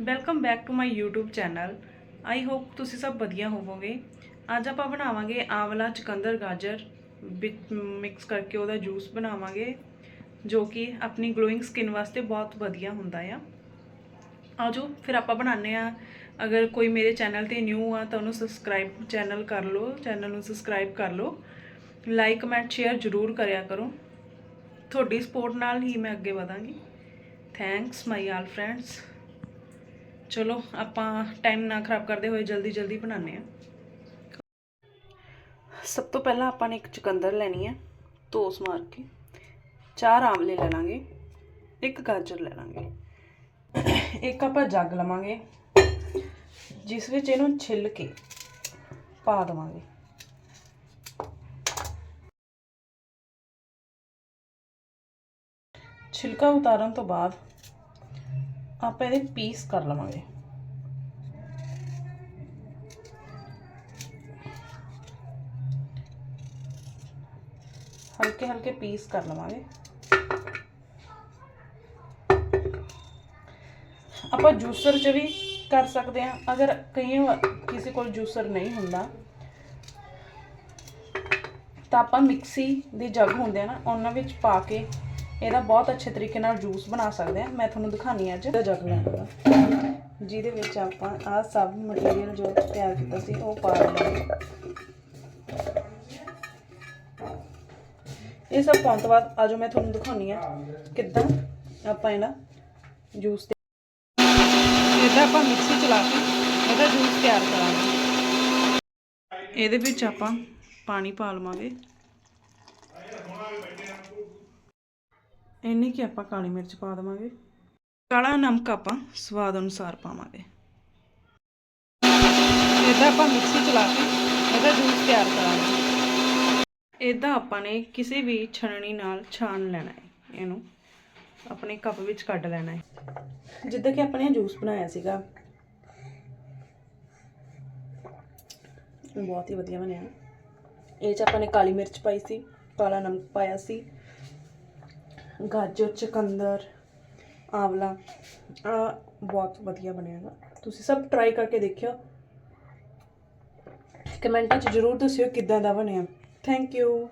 Welcome back to my YouTube channel I hope ਤੁਸੀਂ ਸਭ ਵਧੀਆ ਹੋਵੋਗੇ। ਅੱਜ ਆਪਾਂ ਬਣਾਵਾਂਗੇ ਆਵਲਾ ਚੁਕੰਦਰ ਗਾਜਰ ਵਿੱਚ ਮਿਕਸ ਕਰਕੇ ਉਹਦਾ ਜੂਸ ਬਣਾਵਾਂਗੇ, ਜੋ ਕਿ ਆਪਣੀ ਗਲੋਇੰਗ ਸਕਿਨ ਵਾਸਤੇ ਬਹੁਤ ਵਧੀਆ ਹੁੰਦਾ ਆ। ਆਜੋ, ਫਿਰ ਆਪਾਂ ਬਣਾਉਂਦੇ ਆ ਅਗਰ ਕੋਈ ਮੇਰੇ ਚੈਨਲ ਤੇ ਨਿਊ ਆ, ਤਾਂ ਉਹਨੂੰ ਸਬਸਕ੍ਰਾਈਬ ਚੈਨਲ ਕਰ ਲਓ ਚੈਨਲ ਨੂੰ ਸਬਸਕ੍ਰਾਈਬ ਕਰ ਲਓ। ਲਾਈਕ ਕਮੈਂਟ ਸ਼ੇਅਰ ਜ਼ਰੂਰ ਕਰਿਆ ਕਰੋ। ਤੁਹਾਡੀ ਸਪੋਰਟ ਨਾਲ ਹੀ ਮੈਂ ਅੱਗੇ ਵਧਾਂਗੀ। ਥੈਂਕਸ ਮਾਈ ਆਲ ਫਰੈਂਡਸ ਚਲੋ, ਆਪਾਂ ਟਾਈਮ ਨਾ ਖਰਾਬ ਕਰਦੇ ਹੋਏ ਜਲਦੀ ਜਲਦੀ ਬਣਾਉਂਦੇ ਆ ਸਭ ਤੋਂ ਪਹਿਲਾਂ ਆਪਾਂ ਨੇ ਇੱਕ ਚੁਕੰਦਰ ਲੈਣੀ ਹੈ, ਤੋਸ ਮਾਰ ਕੇ। ਚਾਰ ਆਮਲੇ ਲੈ ਲਾਂਗੇ ਇੱਕ ਗਾਜਰ ਲੈ ਲਾਂਗੇ ਇੱਕ ਆਪਾਂ ਜੱਗ ਲਵਾਂਗੇ, ਜਿਸ ਵਿੱਚ ਇਹਨੂੰ ਛਿੱਲ ਕੇ ਪਾ ਦੇਵਾਂਗੇ। ਛਿਲਕਾ ਉਤਾਰਨ ਤੋਂ ਬਾਅਦ ਆਪਾਂ ਇਹਦੇ ਪੀਸ ਕਰ ਲਵਾਂਗੇ। ਹਲਕੇ ਹਲਕੇ ਪੀਸ ਕਰ ਲਵਾਂਗੇ। ਆਪਾਂ ਜੂਸਰ 'ਚ ਵੀ ਕਰ ਸਕਦੇ ਹਾਂ। ਅਗਰ ਕਈ ਕਿਸੇ ਕੋਲ ਜੂਸਰ ਨਹੀਂ ਹੁੰਦਾ, ਤਾਂ ਆਪਾਂ ਮਿਕਸੀ ਦੀ ਜੱਗ ਹੁੰਦੇ ਆ ਨਾ, ਉਹਨਾਂ ਵਿੱਚ ਪਾ ਕੇ ਇਹਦਾ ਬਹੁਤ ਅੱਛੇ ਤਰੀਕੇ ਨਾਲ ਜੂਸ ਬਣਾ ਸਕਦੇ ਆ ਮੈਂ ਤੁਹਾਨੂੰ ਦਿਖਾਣੀ ਅੱਜ। ਦਾ ਜੱਗ ਲੈਣਾ ਜਿਹਦੇ ਵਿੱਚ ਆਪਾਂ ਆਹ ਸਭ ਮਟੀਰੀਅਲ ਜੋ ਤਿਆਰ ਕੀਤਾ ਸੀ, ਉਹ ਪਾ ਲਵਾਂਗੇ ਇਹ ਸਭ ਪਾਉਣ ਤੋਂ ਬਾਅਦ ਆਜੋ ਮੈਂ ਤੁਹਾਨੂੰ ਦਿਖਾਉਣੀ ਆ ਕਿੱਦਾਂ ਆਪਾਂ ਇਹਦਾ ਜੂਸ ਇਹਦਾ ਆਪਾਂ ਮਿਕਸੀ ਚਲਾ ਕੇ ਇਹਦਾ ਜੂਸ ਤਿਆਰ ਕਰਾਂਗੇ। ਇਹਦੇ ਵਿੱਚ ਆਪਾਂ ਪਾਣੀ ਪਾ ਲਵਾਂਗੇ। ਇੰਨੀ ਕਿ ਆਪਾਂ ਕਾਲੀ ਮਿਰਚ ਪਾ ਦੇਵਾਂਗੇ। ਕਾਲਾ ਨਮਕ ਆਪਾਂ ਸਵਾਦ ਅਨੁਸਾਰ ਪਾਵਾਂਗੇ। ਇਹਦਾ ਆਪਾਂ ਮਿਕਸੀ ਚਲਾ ਕੇ ਇਹਦਾ ਜੂਸ ਤਿਆਰ ਕਰਾਂਗੇ। ਇਹਦਾ ਆਪਾਂ ਨੇ ਕਿਸੇ ਵੀ ਛਣਨੀ ਨਾਲ ਛਾਣ ਲੈਣਾ ਹੈ। ਇਹਨੂੰ ਆਪਣੇ ਕੱਪ ਵਿੱਚ ਕੱਢ ਲੈਣਾ ਹੈ। ਜਿੱਦਾਂ ਕਿ ਆਪਾਂ ਨੇ ਜੂਸ ਬਣਾਇਆ ਸੀਗਾ। ਬਹੁਤ ਹੀ ਵਧੀਆ ਬਣਿਆ। ਇਹ ਚ ਆਪਾਂ ਨੇ ਕਾਲੀ ਮਿਰਚ ਪਾਈ ਸੀ, ਕਾਲਾ ਨਮਕ ਪਾਇਆ ਸੀ। ਗਾਜਰ, ਚਕੰਦਰ, ਆਵਲਾ ਆ ਬਹੁਤ ਵਧੀਆ ਬਣਿਆ ਨਾ ਤੁਸੀਂ ਸਭ ਟਰਾਈ ਕਰਕੇ ਦੇਖਿਓ। ਕਮੈਂਟਾਂ 'ਚ ਜਰੂਰ ਦੱਸਿਓ ਕਿੱਦਾਂ ਦਾ ਬਣਿਆ। Thank you